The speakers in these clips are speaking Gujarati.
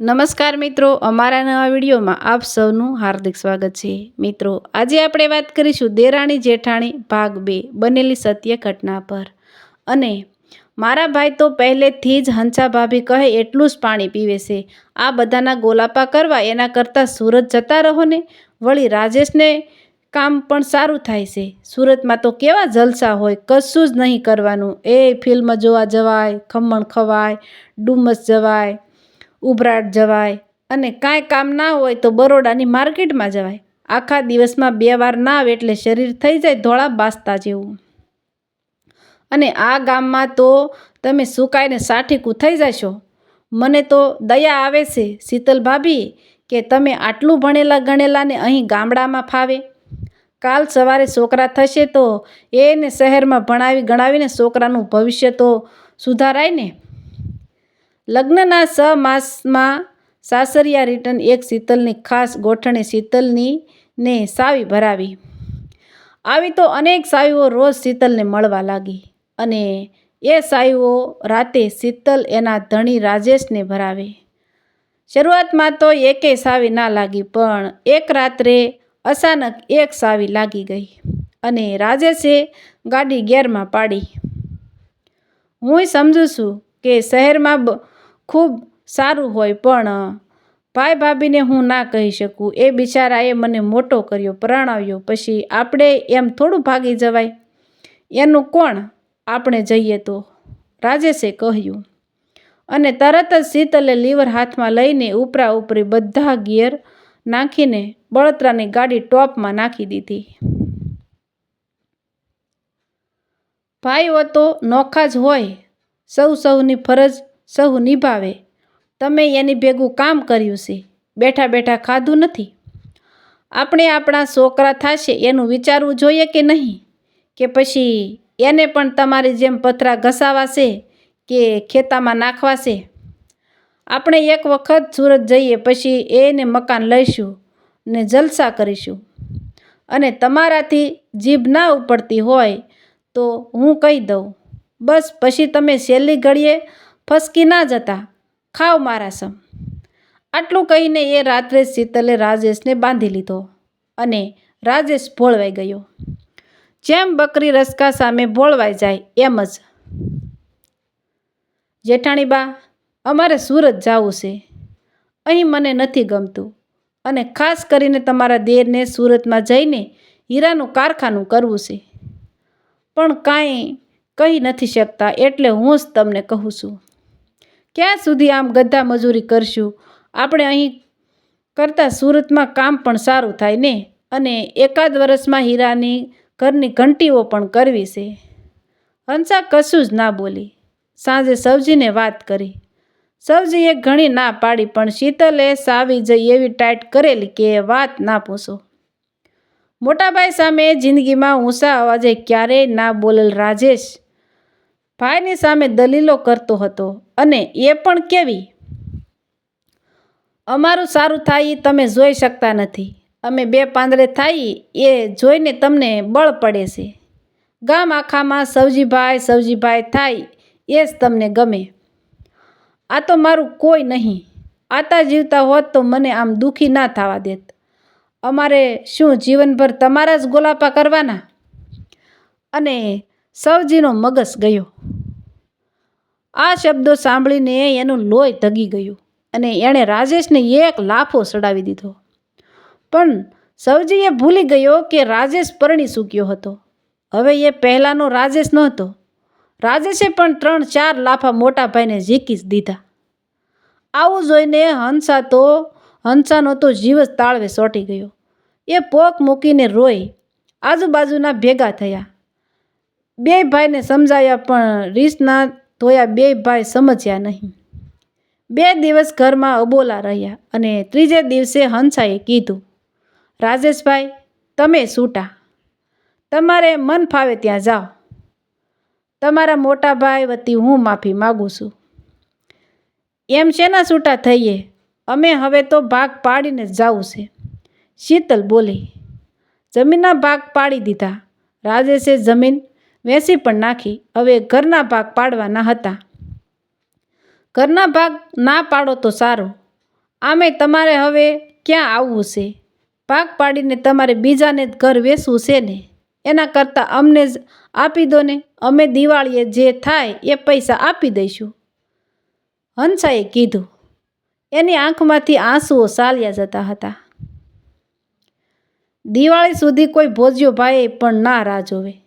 નમસ્કાર મિત્રો, અમારા નવા વિડીયોમાં આપ સૌનું હાર્દિક સ્વાગત છે. મિત્રો, આજે આપણે વાત કરીશું દેરાણી જેઠાણી ભાગ બે બનેલી સત્ય ઘટના પર. અને મારા ભાઈ તો પહેલેથી જ હંસા ભાભી કહે એટલું જ પાણી પીવે છે. આ બધાના ગોલાપા કરવા એના કરતાં સુરત જતા રહો ને, વળી રાજેશને કામ પણ સારું થાય છે. સુરતમાં તો કેવા જલસા હોય, કશું જ નહીં કરવાનું. એ ફિલ્મ જોવા જવાય, ખમણ ખવાય, ડુમસ જવાય ઉભરાટ જવાય અને કાંઈ કામ ના હોય તો બરોડાની માર્કેટમાં જવાય. આખા દિવસમાં બે વાર ના આવે એટલે શરીર થઈ જાય ધોળા બાસતા જેવું. અને આ ગામમાં તો તમે સુકાઈને સાઠીકું થઈ જશો. મને તો દયા આવે છે, શીતલ ભાભી, કે તમે આટલું ભણેલા ગણેલાને અહીં ગામડામાં ફાવે. કાલ સવારે છોકરા થશે તો એને શહેરમાં ભણાવી ગણાવીને છોકરાનું ભવિષ્ય તો સુધારાય ને. લગ્નના છ માસમાં સાસરિયા રિટર્ન એક શીતલની ખાસ ગોઠણે શીતલની ને સાવી ભરાવી. આવી તો અનેક સાવીઓ રોજ શીતલને મળવા લાગી અને એ સાવીઓ રાતે શીતલ એના ધણી રાજેશને ભરાવે. શરૂઆતમાં તો એકેય સાવી ના લાગી પણ એક રાત્રે અચાનક એક સાવી લાગી ગઈ અને રાજેશે ગાડી ગેરમાં પાડી. હું સમજુ છું કે શહેરમાં ખૂબ સારું હોય, પણ ભાઈ ભાભીને હું ના કહી શકું. એ બિચારાએ મને મોટો કર્યો, પરણાવ્યો. પછી આપણે એમ થોડું ભાગી જવાય. એનું કોણ? આપણે જઈએ તો. રાજેશે કહ્યું. અને તરત જ શીતલે લીવર હાથમાં લઈને ઉપરા ઉપરી બધા ગિયર નાખીને બળતરાની ગાડી ટોપમાં નાખી દીધી. ભાઈઓ તો નોખા જ હોય. સૌ સૌની ફરજ સહુ નિભાવે. તમે એની ભેગું કામ કર્યું છે. બેઠા બેઠા ખાધું નથી. આપણે આપણા છોકરા થશે એનું વિચારવું જોઈએ કે નહીં? કે પછી એને પણ તમારી જેમ પથરા ઘસાવાશે કે ખેતામાં નાખવાશે? આપણે એક વખત સુરત જઈએ પછી એને મકાન લઈશું ને જલસા કરીશું. અને તમારાથી જીભ ના ઉપડતી હોય તો હું કહી દઉં. બસ પછી તમે છેલ્લી ઘડીએ ફસકી ના જતા. ખાવ મારા સમ. આટલું કહીને એ રાત્રે શીતલે રાજેશને બાંધી લીધો અને રાજેશ ભોળવાઈ ગયો. જેમ બકરી રસકા સામે ભોળવાઈ જાય, એમ જ. જેઠાણી બા, અમારે સુરત જવું છે. અહીં મને નથી ગમતું અને ખાસ કરીને તમારા દેરને સુરતમાં જઈને હીરાનું કારખાનું કરવું છે. પણ કાંઈ કહી નથી શકતા એટલે હું જ તમને કહું છું. ક્યાં સુધી આમ ગધા મજૂરી કરશું? આપણે અહીં કરતાં સુરતમાં કામ પણ સારું થાય ને? અને એકાદ વર્ષમાં હીરાની ઘરની ઘંટીઓ પણ કરવી છે. હંસા કશું જ ના બોલી. સાંજે સવજીને વાત કરી. સવજીએ ઘણી ના પાડી પણ શીતલે સાવી જઈ એવી ટાઈટ કરેલી કે વાત ના પૂછો. મોટાભાઈ સામે જિંદગીમાં ઊંચા અવાજે ક્યારેય ના બોલેલ રાજેશ ભાઈની સામે દલીલો કરતો હતો અને એ પણ કેવી, અમારું સારું થાય તમે જોઈ શકતા નથી. અમે બે પાંદડે થાય એ જોઈને તમને બળ પડે છે. ગામ આખામાં સવજીભાઈ સવજીભાઈ થાય એ જ તમને ગમે. આ તો મારું કોઈ નહીં. આતા જીવતા હોત તો મને આમ દુઃખી ના થવા દેત. અમારે શું જીવનભર તમારા જ ગોલાપા કરવાના? અને સવજીનો મગજ ગયો. આ શબ્દો સાંભળીને એનું લોહી તગી ગયું અને એણે રાજેશને એક લાફો ચડાવી દીધો. પણ સવજીએ ભૂલી ગયો કે રાજેશ પરણી ચૂક્યો હતો. હવે એ પહેલાંનો રાજેશ નહોતો. રાજેશે પણ ત્રણ ચાર લાફા મોટા ભાઈને ઝીકી જ દીધા. આવું જોઈને હંસા તો, હંસાનો તો જીવ જ તાળવે સોટી ગયો. એ પોક મૂકીને રોઈ આજુબાજુના ભેગા થયા. બે ભાઈને સમજાયા પણ રીસના ધોયા બે ભાઈ સમજ્યા નહીં. બે દિવસ ઘરમાં અબોલા રહ્યા અને ત્રીજે દિવસે હંસાએ કીધું, રાજેશભાઈ, તમે છૂટા તમારે મન ફાવે ત્યાં જાઓ. તમારા મોટા ભાઈ વતી હું માફી માગું છું. એમ શેના છૂટા થઈએ? અમે હવે તો ભાગ પાડીને જ જવું છે. શીતલ બોલી, જમીનના ભાગ પાડી દીધા. રાજેશે જમીન વેચી પણ નાખી હવે ઘરના ભાગ પાડવાના હતા. ઘરના ભાગ ના પાડો તો સારો. આમે તમારે હવે ક્યાં આવવું છે? ભાગ પાડીને તમારે બીજાને ઘર વેચવું છે ને? એના કરતાં અમને જ આપી દો ને. અમે દિવાળીએ જે થાય એ પૈસા આપી દઈશું. હંસાએ કીધું. એની આંખમાંથી આંસુઓ ચાલ્યા જતા હતા. દિવાળી સુધી કોઈ ભોજ્યો ભાઈએ પણ ના રાહ જોવે.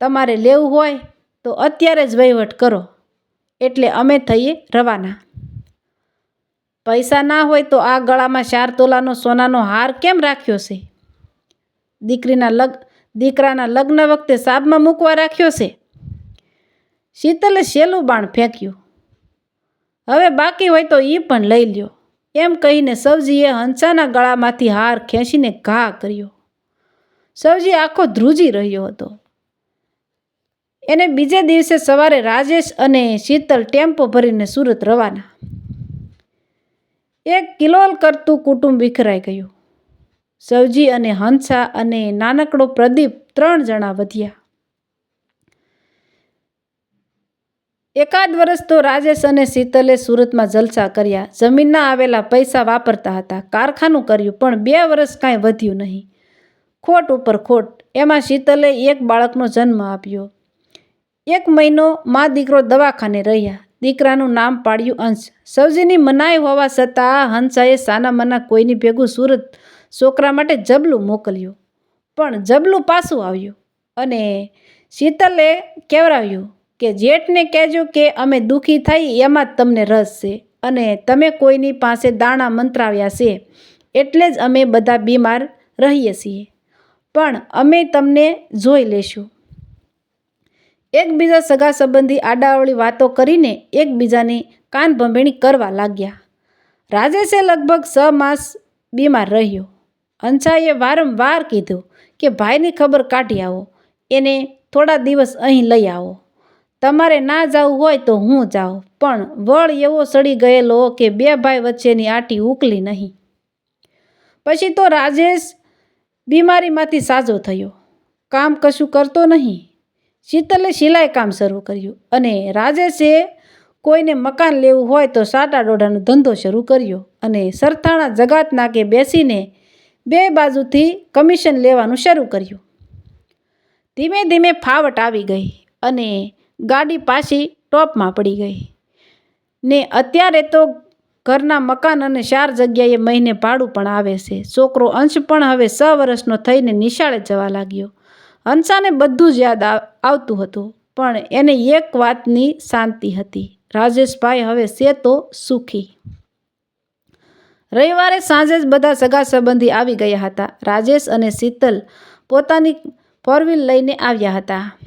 તમારે લેવું હોય તો અત્યારે જ વહીવટ કરો. એટલે અમે થઈએ રવાના. પૈસા ના હોય તો આ ગળામાં ચાર તોલાનો સોનાનો હાર કેમ રાખ્યો છે? દીકરીના લગ, દીકરાના લગ્ન વખતે સાબમાં મૂકવા રાખ્યો છે? શીતલે શેલું બાણ ફેંક્યું. હવે બાકી હોય તો એ પણ લઈ લ્યો. એમ કહીને સવજીએ હંસાના ગળામાંથી હાર ખેંચીને ઘા કર્યો. સવજી આખો ધ્રુજી રહ્યો હતો. એને બીજે દિવસે સવારે રાજેશ અને શીતલ ટેમ્પો ભરીને સુરત રવાના. એક કિલોલ કરતું કુટુંબ વિખરાઈ ગયું. સવજી અને હંસા અને નાનકડો પ્રદીપ ત્રણ જણા વધ્યા. એકાદ વર્ષ તો રાજેશ અને શીતલે સુરતમાં જલસા કર્યા. જમીનના આવેલા પૈસા વાપરતા હતા. કારખાનું કર્યું, પણ બે વર્ષ કાંઈ વધ્યું નહીં. ખોટ ઉપર ખોટ. એમાં શીતલે એક બાળકનો જન્મ આપ્યો. એક મહિનો મા દીકરો દવાખાને રહ્યા. દીકરાનું નામ પાડ્યું અંશ. સવજીની મનાઈ હોવા છતાં હંસાએ સાના મના કોઈની ભેગું સુરત છોકરા માટે જબલું મોકલ્યું. પણ જબલું પાછું આવ્યું અને શીતલે કહેવરાવ્યું કે જેઠને કહેજો કે અમે દુઃખી થઈ એમાં જ તમને રસ છે અને તમે કોઈની પાસે દાણા મંત્રાવ્યા છે એટલે જ અમે બધા બીમાર રહીએ છીએ. પણ અમે તમને જોઈ લેશું. એકબીજા સગા સંબંધી આડાવળી વાતો કરીને એકબીજાની કાન ભંભેણી કરવા લાગ્યા. રાજેશે લગભગ છ માસ બીમાર રહ્યો. હંસાએ વારંવાર કીધું કે, ભાઈની ખબર કાઢી આવો. એને થોડા દિવસ અહીં લઈ આવો. તમારે ના જવું હોય તો હું જાઉં. પણ વળ એવો સડી ગયેલો કે બે ભાઈ વચ્ચેની આટી ઉકલી નહીં. પછી તો રાજેશ બીમારીમાંથી સાજો થયો. કામ કશું કરતો નહીં. શીતલે સિલાઈ કામ શરૂ કર્યું અને રાજેશે કોઈને મકાન લેવું હોય તો સાટા દોઢાનો ધંધો શરૂ કર્યો અને સરથાણા જગાત નાકે બેસીને બે બાજુથી કમિશન લેવાનું શરૂ કર્યું. ધીમે ધીમે ફાવટ આવી ગઈ અને ગાડી પાછી ટોપમાં પડી ગઈ. ને અત્યારે તો ઘરના મકાન અને ચાર જગ્યાએ મહિને ભાડું પણ આવે છે. છોકરો અંશ પણ હવે સ વર્ષનો થઈને નિશાળે જવા લાગ્યો. હંસાને બધું જ યાદ આવતું હતું, પણ એને એક વાતની શાંતિ હતી. રાજેશભાઈ હવે છે તો સુખી. રવિવારે સાંજે જ બધા સગા સંબંધી આવી ગયા હતા. રાજેશ અને શીતલ પોતાની ફોર લઈને આવ્યા હતા.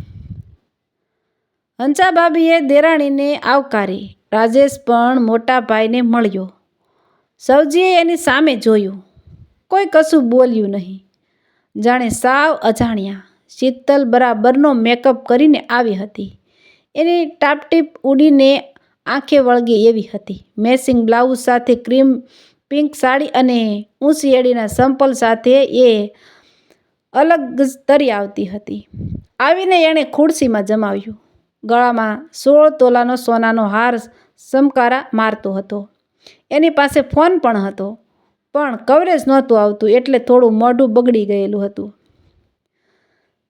હંસા ભાભીએ દેરાણીને આવકારી. રાજેશ પણ મોટા ભાઈને મળ્યો. સવજીએ એની સામે જોયું. કોઈ કશું બોલ્યું નહીં. જાણે સાવ અજાણ્યા. શીતલ બરાબરનો મેકઅપ કરીને આવી હતી. એની ટાપટીપ ઉડીને આંખે વળગે એવી હતી. મેસિંગ બ્લાઉઝ સાથે ક્રીમ, પિંક સાડી અને ઊંચી એડીના સંપલ સાથે એ અલગ જ તરી આવતી હતી. આવીને એણે ખુરશીમાં જમાવ્યું. ગળામાં સોળ તોલાનો સોનાનો હાર સમકારા મારતો હતો. એની પાસે ફોન પણ હતો. પણ કવરેજ નહોતું આવતું એટલે થોડું મોઢું બગડી ગયેલું હતું.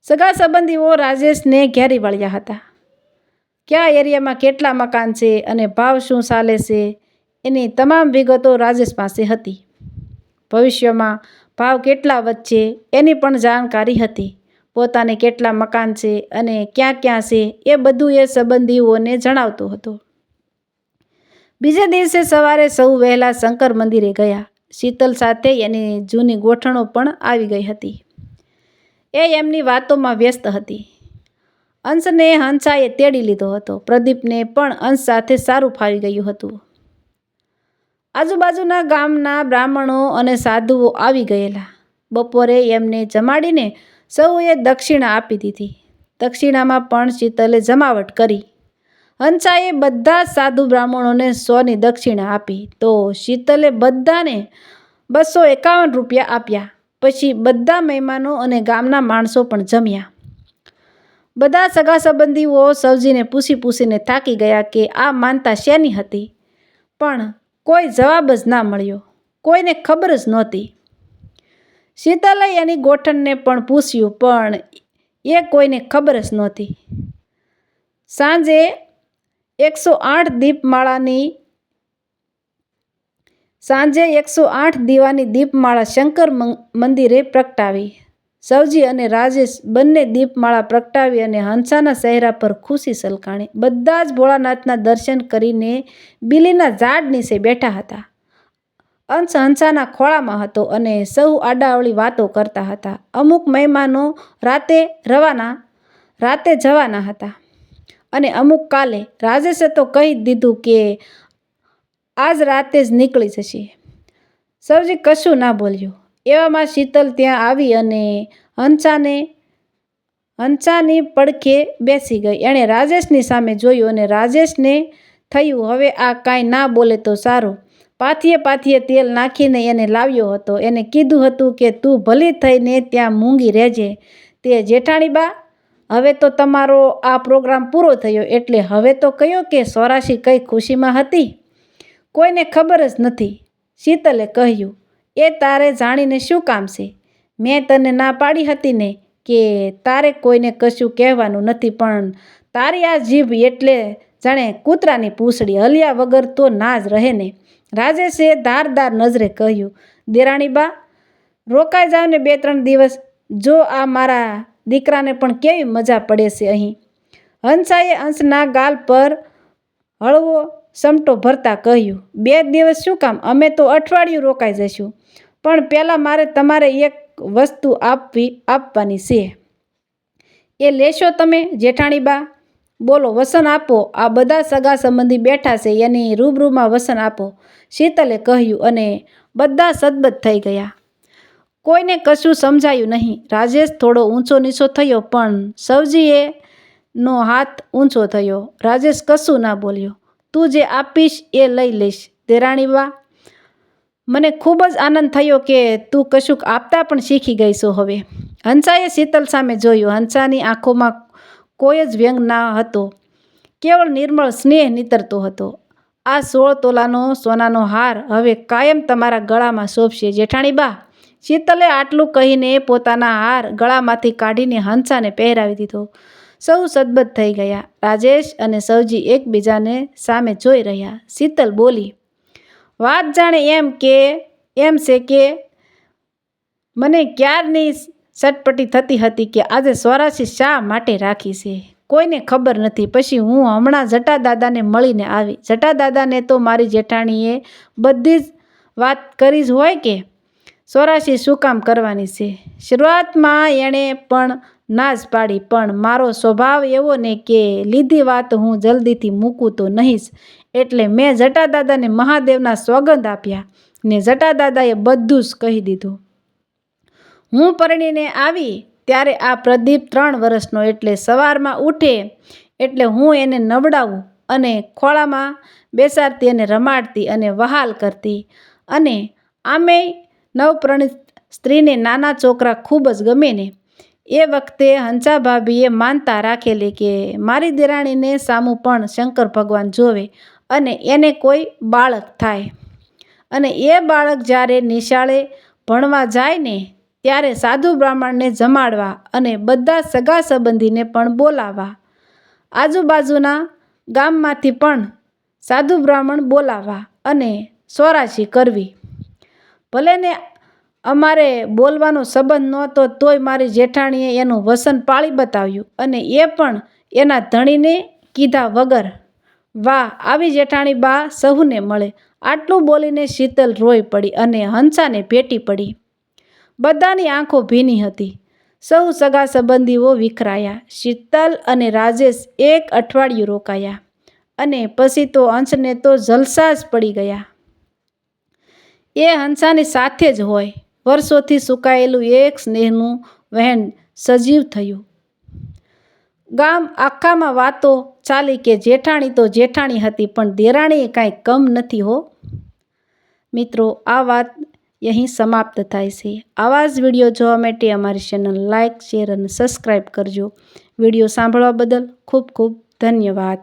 સગા સંબંધીઓ રાજેશને ઘેરી વળ્યા હતા. કયા એરિયામાં કેટલા મકાન છે અને ભાવ શું ચાલે છે? એની તમામ વિગતો રાજેશ પાસે હતી. ભવિષ્યમાં ભાવ કેટલા વચ્ચે એની પણ જાણકારી હતી. પોતાને કેટલા મકાન છે અને ક્યાં ક્યાં છે એ બધું એ સંબંધીઓને જણાવતો હતો. બીજે દિવસે સવારે સૌ વહેલા શંકર મંદિરે ગયા. શીતલ સાથે એની જૂની ગોઠણો પણ આવી ગઈ હતી. એ એમની વાતોમાં વ્યસ્ત હતી. અંશને હંસાએ તેડી લીધો હતો. પ્રદીપને પણ અંશ સાથે સારું ફાવી ગયું હતું. આજુબાજુના ગામના બ્રાહ્મણો અને સાધુઓ આવી ગયેલા. બપોરે એમને જમાડીને સૌએ દક્ષિણા આપી દીધી. દક્ષિણામાં પણ શીતલે જમાવટ કરી. હંસાએ બધા સાધુ બ્રાહ્મણોને સોની દક્ષિણા આપી તો શીતલે બધાને બસો એકાવન રૂપિયા આપ્યા. પછી બધા મહેમાનો અને ગામના માણસો પણ જમ્યા. બધા સગા સંબંધીઓ સવજીને પૂછી પૂછીને થાકી ગયા કે આ માનતા શેની હતી? પણ કોઈ જવાબ જ ના મળ્યો. કોઈને ખબર જ નહોતી. શીતલાએ એની ગોઠણને પણ પૂછ્યું, પણ એ કોઈને ખબર જ નહોતી. સાંજે એકસો આઠ દીપમાળાની સાંજે એકસો આઠ દીવાની દીપમાળા શંકર મંદિરે પ્રગટાવી. સવજી અને રાજેશ બંને દીપમાળા પ્રગટાવી અને હંસાના ચહેરા પર ખુશી સલકાણી. બધા જ ભોળાનાથના દર્શન કરીને બિલીના ઝાડ નીચે બેઠા હતા. અંશ હંસાના ખોળામાં હતો અને સૌ આડાવળી વાતો કરતા હતા. અમુક મહેમાનો રાતે રવાના, રાતે જવાના હતા અને અમુક કાલે. રાજેશે તો કહી દીધું કે આજ રાતે જ નીકળી જશે. સૌજી કશું ના બોલ્યું. એવામાં શીતલ ત્યાં આવી અને હંસાને, હંસાની પડખે બેસી ગઈ. એણે રાજેશની સામે જોયું અને રાજેશને થયું, હવે આ કાંઈ ના બોલે તો સારું. પાથીએ પાથીએ તેલ નાખીને એને લાવ્યો હતો. એને કીધું હતું કે, તું ભલી થઈને ત્યાં મૂંગી રહેજે. તે જેઠાણી બા, હવે તો તમારો આ પ્રોગ્રામ પૂરો થયો. એટલે હવે તો કયો કે સોરાશી કઈ ખુશીમાં હતી? કોઈને ખબર જ નથી. શીતલે કહ્યું, એ તારે જાણીને શું કામ છે? મેં તને ના પાડી હતી ને કે તારે કોઈને કશું કહેવાનું નથી, પણ તારી આ જીભ એટલે જાણે કૂતરાની પૂંછડી હલ્યા વગર તો ના જ રહે ને. રાજેશે ધારદાર નજરે કહ્યું દેરાણી બા રોકાઈ જાવ ને બે ત્રણ દિવસ. જો આ મારા દીકરાને પણ કેવી મજા પડે છે અહીં. હંસાએ અંશના ગાલ પર હળવો સમટો ભરતા કહ્યું, બે દિવસ શું કામ? અમે તો અઠવાડિયું રોકાઈ જઈશું પણ પહેલાં મારે તમારે એક વસ્તુ આપવી, આપવાની છે. એ લેશો તમે જેઠાણી બા બોલો, વસન આપો. આ બધા સગા સંબંધી બેઠા છે, એની રૂબરૂમાં વસન આપો. શીતલે કહ્યું અને બધા સદબદ થઈ ગયા. કોઈને કશું સમજાયું નહીં. રાજેશ થોડો ઊંચો નીચો થયો, પણ સવજીએ નો હાથ ઊંચો થયો. રાજેશ કશું ના બોલ્યો. તું જે આપીશ એ લઈ લઈશ. દેરાણીબા, મને ખૂબ જ આનંદ થયો કે તું કશુંક આપતા પણ શીખી ગઈ છો હવે. હંસાએ શીતલ સામે જોયું. હંસાની આંખોમાં કોઈ જ વ્યંગ ના હતો. કેવળ નિર્મળ સ્નેહ નીતરતો હતો. આ સોળ તોલાનો સોનાનો હાર હવે કાયમ તમારા ગળામાં શોભશે. જેઠાણી બા શીતલે આટલું કહીને પોતાના હાર ગળામાંથી કાઢીને હંસાને પહેરાવી દીધો. સૌ સદબદ થઈ ગયા. રાજેશ અને સૌજી એકબીજાને સામે જોઈ રહ્યા. શીતલ બોલી, વાત જાણે એમ કે, એમ છે કે, મને ક્યારની સટપટી થતી હતી કે આજે સ્વરાશી શા માટે રાખી છે? કોઈને ખબર નથી. પછી હું હમણાં જટા દાદાને મળીને આવી. જટા દાદાને તો મારી જેઠાણીએ બધી જ વાત કરી જ હોય કે, સ્વરાશી શું કામ કરવાની છે? શરૂઆતમાં એણે પણ ના જ પાડી, પણ મારો સ્વભાવ એવો ને કે લીધી વાત હું જલ્દીથી મૂકું તો નહીં જ એટલે મેં જટાદાદાને મહાદેવના સોગંદ આપ્યા ને જટાદાદાએ બધું જ કહી દીધું. હું પરણીને આવી ત્યારે આ પ્રદીપ ત્રણ વર્ષનો એટલે સવારમાં ઉઠે એટલે હું એને નવડાવું અને ખોળામાં બેસાડતી અને રમાડતી અને વહાલ કરતી. અને આમે નવપ્રણિત સ્ત્રીને નાના છોકરા ખૂબ જ ગમે ને એ વખતે હંસાભાભીએ માનતા રાખેલી કે મારી દેરાણીને સામું પણ શંકર ભગવાન જોવે અને એને કોઈ બાળક થાય. અને એ બાળક જ્યારે નિશાળે ભણવા જાય ને, ત્યારે સાધુ બ્રાહ્મણને જમાડવા અને બધા સગા સંબંધીને પણ બોલાવવા. આજુબાજુના ગામમાંથી પણ સાધુ બ્રાહ્મણ બોલાવવા અને સ્વરાશી કરવી. ભલે ને અમારે બોલવાનો સંબંધ નહોતો, તોય મારી જેઠાણીએ એનું વસન પાળી બતાવ્યું અને એ પણ એના ધણીને કીધા વગર, વાહ, આવી જેઠાણી બા સહુને મળે. આટલું બોલીને શીતલ રોઈ પડી અને હંસાને ભેટી પડી. બધાની આંખો ભીની હતી. સૌ સગા સંબંધીઓ વિખરાયા. શીતલ અને રાજેશ એક અઠવાડિયું રોકાયા અને પછી તો હંસને તો જલસા જ પડી ગયા. એ હંસાની સાથે જ હોય. વર્ષોથી સુકાયેલું એક સ્નેહનું વહેણ સજીવ થયું. ગામ આખામાં વાતો ચાલી કે જેઠાણી તો જેઠાણી હતી, પણ દેરાણીએ કાંઈ કમ નથી હો. મિત્રો, આ વાત અહીં સમાપ્ત થાય છે. આવા જ વીડિયો જોવા માટે અમારી ચેનલ લાઇક શેર અને સબસ્ક્રાઈબ કરજો. વીડિયો સાંભળવા બદલ ખૂબ ખૂબ ધન્યવાદ.